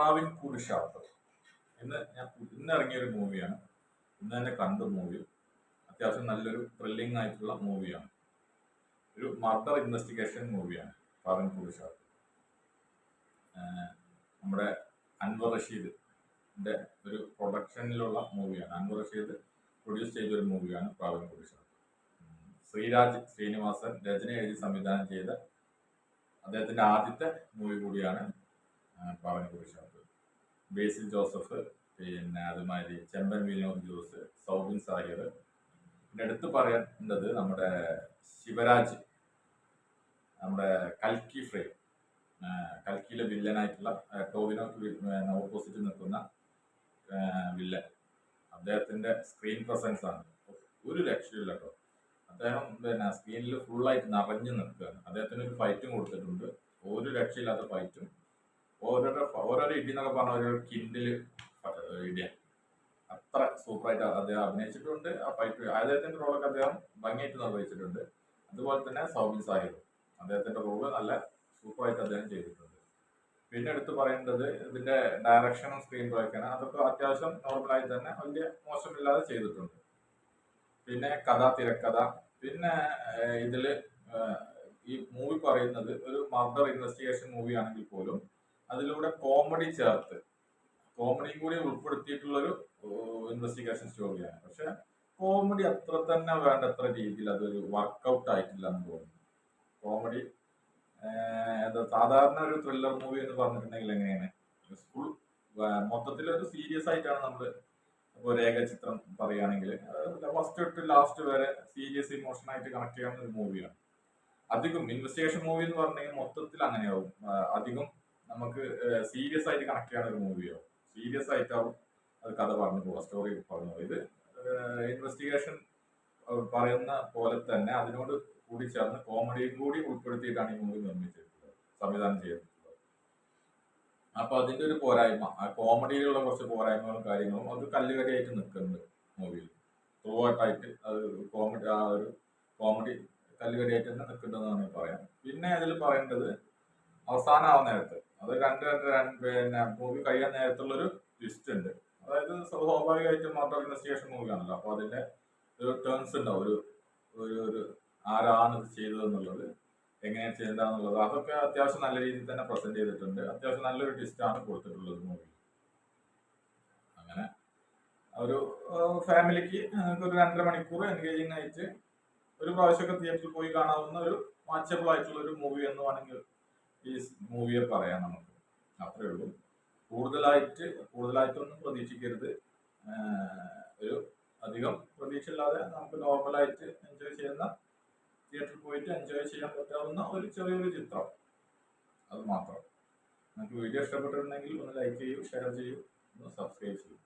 പ്രാവിൻ കുരിശാപ്പ് ഇന്ന് ഞാൻ ഇന്ന് ഇറങ്ങിയ ഒരു മൂവിയാണ്. ഇന്ന് തന്നെ കണ്ട മൂവി. അത്യാവശ്യം നല്ലൊരു ത്രില്ലിംഗ് ആയിട്ടുള്ള മൂവിയാണ്. ഒരു മർഡർ ഇൻവെസ്റ്റിഗേഷൻ മൂവിയാണ് പ്രാവിൻ കുരിശാപ്പ് നമ്മുടെ അൻവർ റഷീദിന്റെ ഒരു പ്രൊഡക്ഷനിലുള്ള മൂവിയാണ്. അൻവർ റഷീദ് പ്രൊഡ്യൂസ് ചെയ്ത ഒരു മൂവിയാണ് പ്രാവിൻ കുരിശാപ്പ് ശ്രീരാജ് ശ്രീനിവാസൻ രചന എഴുതി സംവിധാനം ചെയ്ത അദ്ദേഹത്തിന്റെ ആദ്യത്തെ മൂവി കൂടിയാണ് പ്രാവിൻ കുരിശാപ്പ് ബേസിൽ ജോസഫ് പിന്നെ അതുമാതിരി ചെമ്പൻ വിനോദ് ജോസ് സൗബിൻ സാഹിർ പിന്നെ എടുത്തു പറയേണ്ടത് നമ്മുടെ ശിവരാജ് നമ്മുടെ കൽക്കി ഫ്രെയിം കൽക്കിയിലെ വില്ലനായിട്ടുള്ള ടോവിനോക്ക് ഓപ്പോസിറ്റ് നിൽക്കുന്ന വില്ലൻ. അദ്ദേഹത്തിന്റെ സ്ക്രീൻ പ്രസൻസ് ആണ്. ഒരു രക്ഷയില്ല കേട്ടോ. അദ്ദേഹം പിന്നെ സ്ക്രീനിൽ ഫുള്ളായിട്ട് നിറഞ്ഞു നിൽക്കുകയാണ്. അദ്ദേഹത്തിന് ഒരു ഫൈറ്റും കൊടുത്തിട്ടുണ്ട്. ഒരു രക്ഷയില്ലാത്ത ഫൈറ്റും ഓരോരോ ഓരോരോ ഇഡി എന്നൊക്കെ പറഞ്ഞ ഓരോ കിൻഡിൽ ഇടിയ. അത്ര സൂപ്പറായിട്ട് അദ്ദേഹം അഭിനയിച്ചിട്ടുണ്ട്. ആ ഫൈറ്റ് അദ്ദേഹത്തിന്റെ റോളൊക്കെ അദ്ദേഹം ഭംഗിയായിട്ട് നിർവഹിച്ചിട്ടുണ്ട്. അതുപോലെ തന്നെ സൗബിൻ സാഹിബ്. അദ്ദേഹത്തിന്റെ റോൾ നല്ല സൂപ്പറായിട്ട് അദ്ദേഹം ചെയ്തിട്ടുണ്ട്. പിന്നെ എടുത്തു പറയേണ്ടത് ഇതിന്റെ ഡയറക്ഷനും സ്ക്രീൻ പ്ലേക്കാണ് അതൊക്കെ അത്യാവശ്യം നോർമലായി തന്നെ വലിയ മോശമില്ലാതെ ചെയ്തിട്ടുണ്ട്. പിന്നെ കഥ തിരക്കഥ. പിന്നെ ഇതിൽ ഈ മൂവി പറയുന്നത് ഒരു മർഡർ ഇൻവെസ്റ്റിഗേഷൻ മൂവി ആണെങ്കിൽ പോലും അതിലൂടെ കോമഡി ചേർത്ത്. കോമഡിയും കൂടി ഉൾപ്പെടുത്തിയിട്ടുള്ളൊരു ഇൻവെസ്റ്റിഗേഷൻ സ്റ്റോറിയാണ് പക്ഷെ കോമഡി അത്ര തന്നെ വേണ്ടത്ര രീതിയിൽ അതൊരു വർക്കൗട്ട് ആയിട്ടില്ല എന്ന് തോന്നുന്നു കോമഡി എന്താ സാധാരണ ഒരു ത്രില്ലർ മൂവി എന്ന് പറഞ്ഞിട്ടുണ്ടെങ്കിൽ എങ്ങനെയാണ്? ഫുൾ മൊത്തത്തിൽ ഒരു സീരിയസ് ആയിട്ടാണ് നമ്മൾ ഇപ്പോൾ രേഖചിത്രം പറയുകയാണെങ്കിൽ ഫസ്റ്റ് ടു ലാസ്റ്റ് വരെ സീരിയസ് ഇമോഷൻ ആയിട്ട് കണക്ട് ചെയ്യാവുന്ന ഒരു മൂവിയാണ് അധികം ഇൻവെസ്റ്റിഗേഷൻ മൂവി എന്ന് പറഞ്ഞാൽ മൊത്തത്തിൽ അങ്ങനെയാവും. അധികം നമുക്ക് സീരിയസ് ആയിട്ട് കണക്ട് ചെയ്യാൻ ഒരു മൂവിയോ? സീരിയസ് ആയിട്ടാവും അത് കഥ പറഞ്ഞു പോവാ സ്റ്റോറി പറഞ്ഞു പോവുക. ഇത് ഇൻവെസ്റ്റിഗേഷൻ പറയുന്ന പോലെ തന്നെ അതിനോട് കൂടി ചേർന്ന് കോമഡിയും കൂടി ഉൾപ്പെടുത്തിയിട്ടാണ് ഈ മൂവി നിർമ്മിച്ചിട്ടുള്ളത് സംവിധാനം ചെയ്തിട്ടുള്ളത്. അപ്പൊ അതിന്റെ ഒരു പോരായ്മ ആ കോമഡിയിലുള്ള കുറച്ച് പോരായ്മകളും കാര്യങ്ങളും അത് കല്ലുകടിയായിട്ട് നിൽക്കുന്നുണ്ട് മൂവിയിൽ. ത്രൂ ഔട്ടായിട്ട് അത് കോമഡി ആ ഒരു കോമഡി കല്ലുകടിയായിട്ട് തന്നെ നിൽക്കുന്നുണ്ടെന്നാണ് പറയാം. പിന്നെ അതിൽ പറയേണ്ടത് അവസാനമാവുന്ന നേരത്ത്. അത് രണ്ട് രണ്ട് പിന്നെ മൂവി കഴിയാൻ നേരത്തുള്ളൊരു ട്വിസ്റ്റ് ഉണ്ട്. അതായത് സ്വാഭാവികമായിട്ടും മോട്ടോർ ഇൻവെസ്റ്റിഗേഷൻ മൂവിയാണല്ലോ. അപ്പോൾ അതിന്റെ ഒരു ടേൺസ് ഉണ്ടാവും. ഒരു ഒരു ഒരു ആരാണ് ഇത് ചെയ്തതെന്നുള്ളത് എങ്ങനെയാണ് ചെയ്യേണ്ടതെന്നുള്ളത്. അതൊക്കെ അത്യാവശ്യം നല്ല രീതിയിൽ തന്നെ പ്രസന്റ് ചെയ്തിട്ടുണ്ട്. അത്യാവശ്യം നല്ലൊരു ട്വിസ്റ്റാണ് കൊടുത്തിട്ടുള്ളത് മൂവി അങ്ങനെ ഒരു ഫാമിലിക്ക് ഒരു രണ്ടര മണിക്കൂർ എൻഗേജിങ് ആയിട്ട് ഒരു പ്രാവശ്യമൊക്കെ തിയേറ്ററിൽ പോയി കാണാവുന്ന ഒരു വാച്ചബിൾ ആയിട്ടുള്ള ഒരു മൂവി എന്ന് വേണമെങ്കിൽ ഈ മൂവിയെ പറയാം നമുക്ക്. അത്രേ ഉള്ളൂ. കൂടുതലായിട്ട് കൂടുതലായിട്ടൊന്നും പ്രതീക്ഷിക്കരുത്. ഒരു അധികം പ്രതീക്ഷയില്ലാതെ നമുക്ക് നോർമലായിട്ട് എൻജോയ് ചെയ്യുന്ന തിയേറ്ററിൽ പോയിട്ട് എൻജോയ് ചെയ്യാൻ പറ്റാവുന്ന ഒരു ചെറിയൊരു ചിത്രം. അത് മാത്രം. നിങ്ങൾക്ക് വീഡിയോ ഇഷ്ടപ്പെട്ടിട്ടുണ്ടെങ്കിൽ ഒന്ന് ലൈക്ക് ചെയ്യൂ ഷെയർ ചെയ്യൂ ഒന്ന് സബ്സ്ക്രൈബ് ചെയ്യൂ.